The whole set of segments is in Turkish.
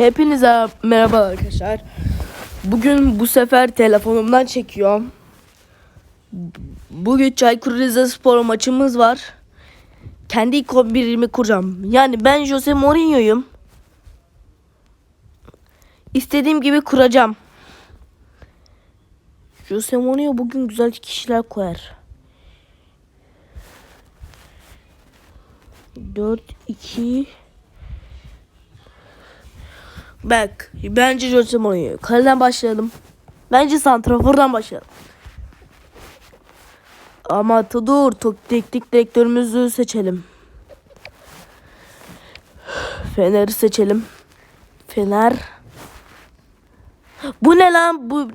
Hepinize merhaba arkadaşlar. Bugün bu sefer telefonumdan çekiyorum. Bugün Çaykur Rizespor maçımız var. Kendi ilk 11'imi kuracağım. Yani ben Jose Mourinho'yum. İstediğim gibi kuracağım. Jose Mourinho bugün güzel kişiler koyar. 4 2 Bak bence Jose Mourinho. Kaleden başlayalım. Bence santrafordan başlayalım. Ama dur teknik direktörümüzü seçelim. Fener'i seçelim. Fener. Bu ne lan bu?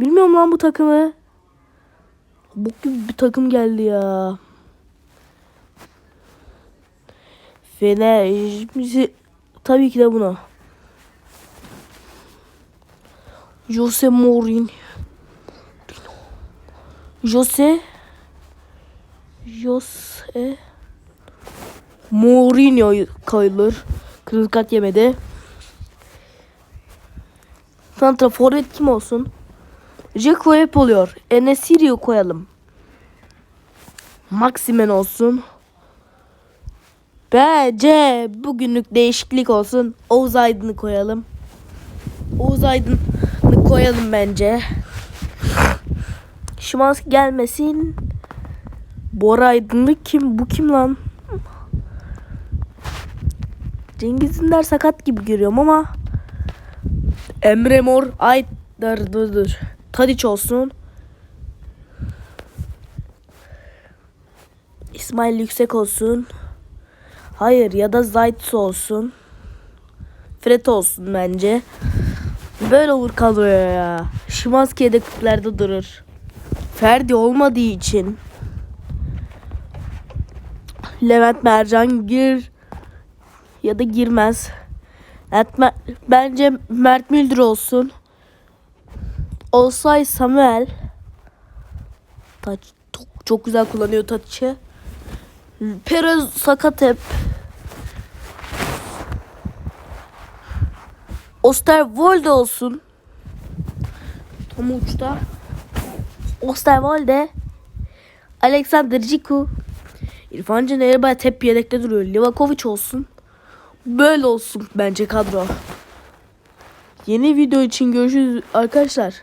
Bilmiyorum lan bu takımı. Bu gibi bir takım geldi ya. Fener. Tabii ki de buna. Jose Mourinho. Jose Jose Mourinho koyulur. Kırmızı kart yemedi. Santra forvet kim olsun? Jeko hep oluyor. Enesiri'yi koyalım. Maximen olsun. Bence bugünlük değişiklik olsun. Oğuz Aydın'ı koyalım. Oğuz Aydın'ı koyalım bence. Şimanski gelmesin. Bora Aydın'ı kim? Bu kim lan? Cengiz Ünder sakat gibi görüyorum ama Emre Mor ay dur dur dur. Tadiç olsun. İsmail Yüksek olsun. Hayır ya da Zayt olsun. Fred olsun bence. Böyle olur kadroya ya. Şimanski yedeklerde durur. Ferdi olmadığı için. Levent Mercan gir ya da girmez. Mer- bence Mert Müldür olsun. Olsay Samuel. Taç çok, çok güzel kullanıyor taçı. Perez sakat hep. Osterwolde olsun. Tam uçta. Osterwolde. Alexander Ciku. İrfan Can Erbay hep yedekte duruyor. Livakovic olsun. Böyle olsun bence kadro. Yeni video için görüşürüz arkadaşlar.